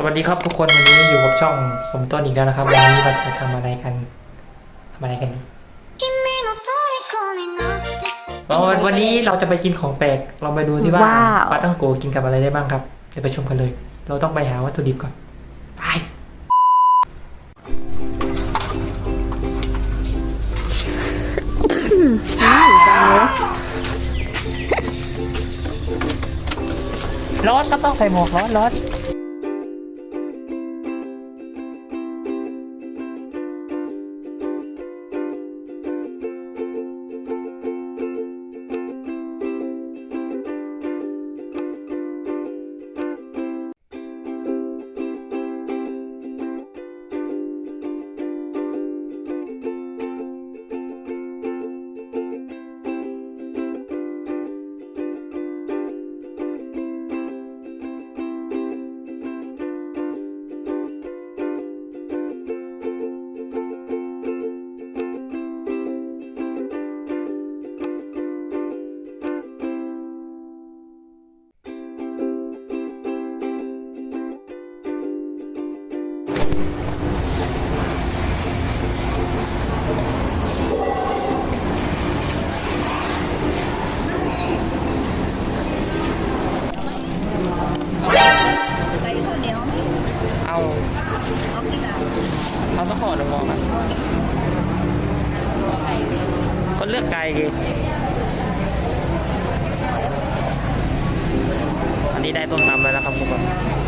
สวัสดีครับทุกคนวันนี้อยู่กับช่องสมต้นอีกแล้วนะครับ วันนี้เราจะทำอะไรกันทำอะไรกันเราวันนี้เราจะไปกินของแปลกเราไปดูสิว่าว้าปาตั้งโกกินกับอะไรได้บ้างครับเดี๋ยวไปชมกันเลย เราต้องไปหาวัตถุดิบก่อนไปร้อนก็ต้องใส่หมวกร้อนร้อน องอะก็เลือกไก่ดิอันนี้ได้ต้มตำแล้วนะครับคุณผู้ชม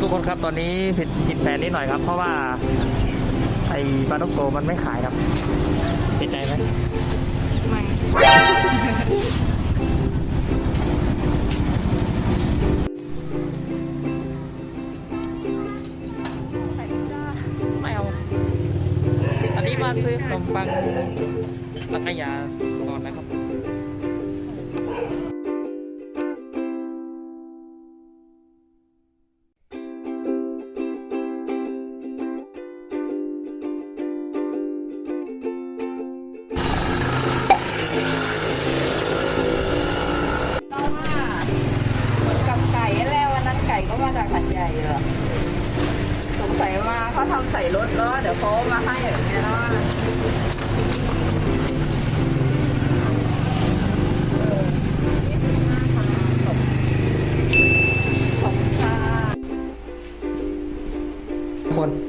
ทุกคนครับตอนนี้ผิดผิดแผนนิดหน่อยครับ เพราะว่าไอ้ปลาต้องโกมันไม่ขายครับเสียใจไหมไม่ไม่เอาอันนี้มาซื้อขนมปังสังขยาก่อนนะครั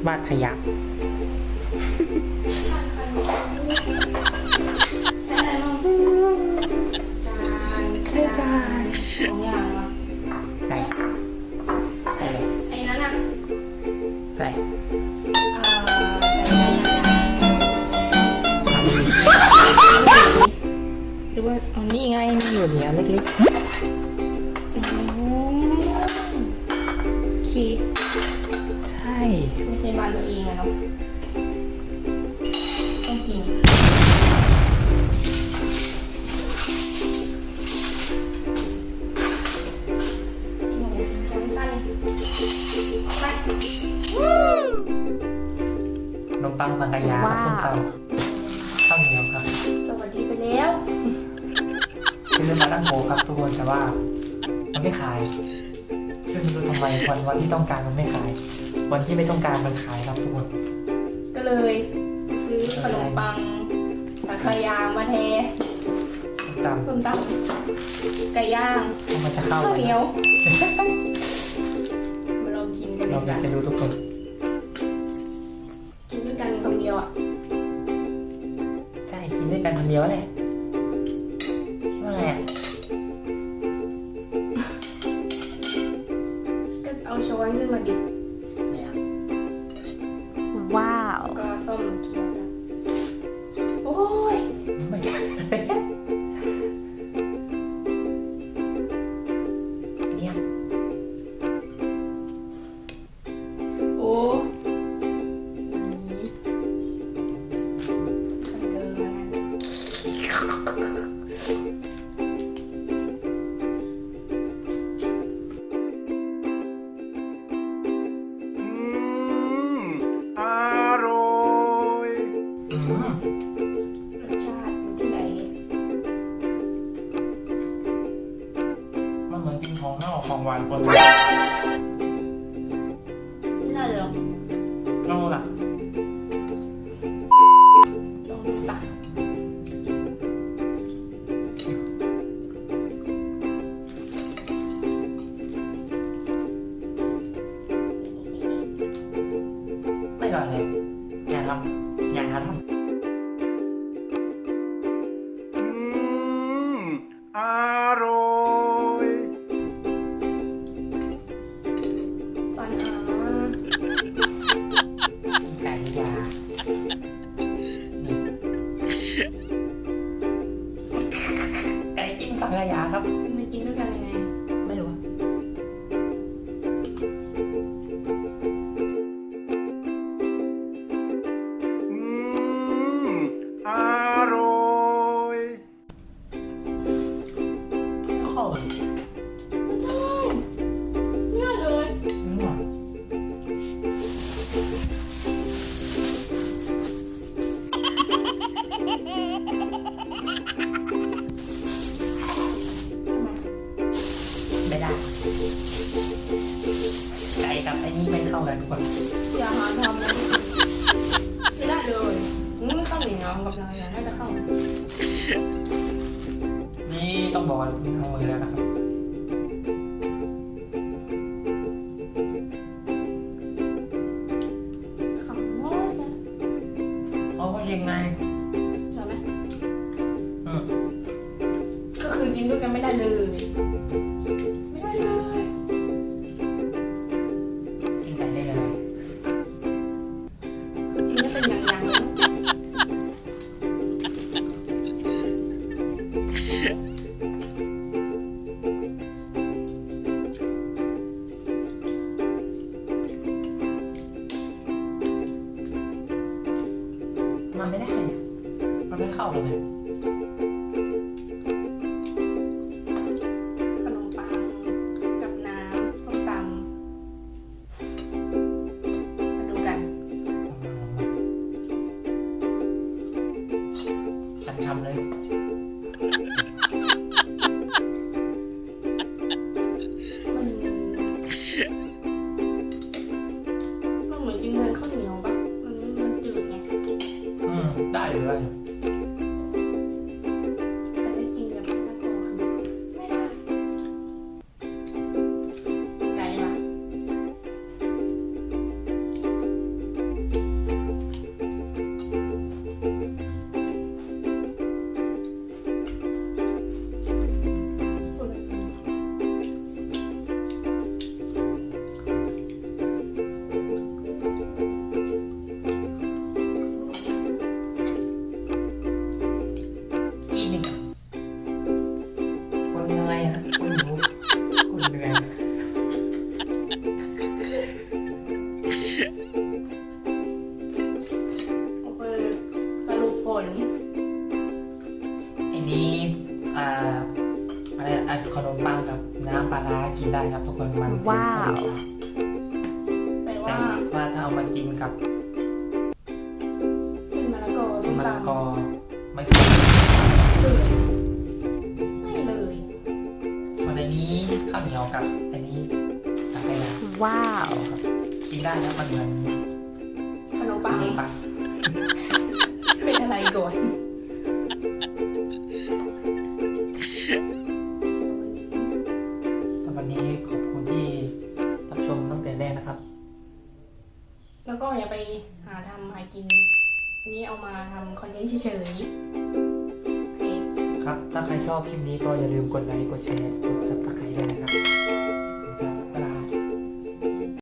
วาดขยะใช่จานใส่ใส่เลยไอ้นั้นอะใส่หรือว่าเอานี่ไงมันอยู่เนี่ยเล็กคีย์ๆใช่ไม่ ใช่บ้านตัวเองอะเนาะต้องกินสั้นขนมปังสังขยากับส้มตำข้าวเหนียวครับสวัสดีไปแล้วซื้อมาตั้งโมครับทุกคนแต่ว่า มันไม่ขาย ซึ่งไม่รู้ทำไมวันวันที่ต้องการมันไม่ขาย วันที่ไม่ต้องการมันขายครับทุกคนก็เลยซื้อขนมปังสังขยางมาแทนตามส้มตำไก่ย่างมันจะเข้าข้าเหนียวมาลองกินกันเราอยากไปดูทุกคน กินด้วยกันคนเดียวอะใช่กินด้วยกันคนเดียวเลยว่าไงก็เอาช้อนขึ้นมาดิ one. ทุกคนอย่าหาทำนะไม่ได้เลยอืมข้าวเหนียวกับเราอย่าน่าจะเข้า นี่ต้องบอกว่าทางมือแล้วนะครับ มันไม่ได้ มันไม่เข้ากันเลยขนมปังกับน้ำส้มตำมาดูกันฉันทำเลย ปลาร้ากินได้ครับทุกคนมันเป็นว้าวขนมปังแต่แต่ว่าว่าถ้าเอามากินกับเป็นมะละกอส้มมะละตำกอไม่ค่อยเลยไม่เลยวันอันนี้ข้าวเหนียวกับ อันนี้สังขยาว้าว ครับกินได้ครับมันเหมือนขนมขปังนมปังเป็นอะไรก่อน วันนี้ขอบคุณที่รับชมตั้งแต่แรกนะครับ แล้วก็อย่าไปหาทำหากินอันนี้เอามาทำคอนเทนต์เฉยๆโอเคครับ ถ้าใครชอบคลิปนี้ก็อย่าลืมกดไลค์ กดแชร์ กด subscribe ด้วยนะครับ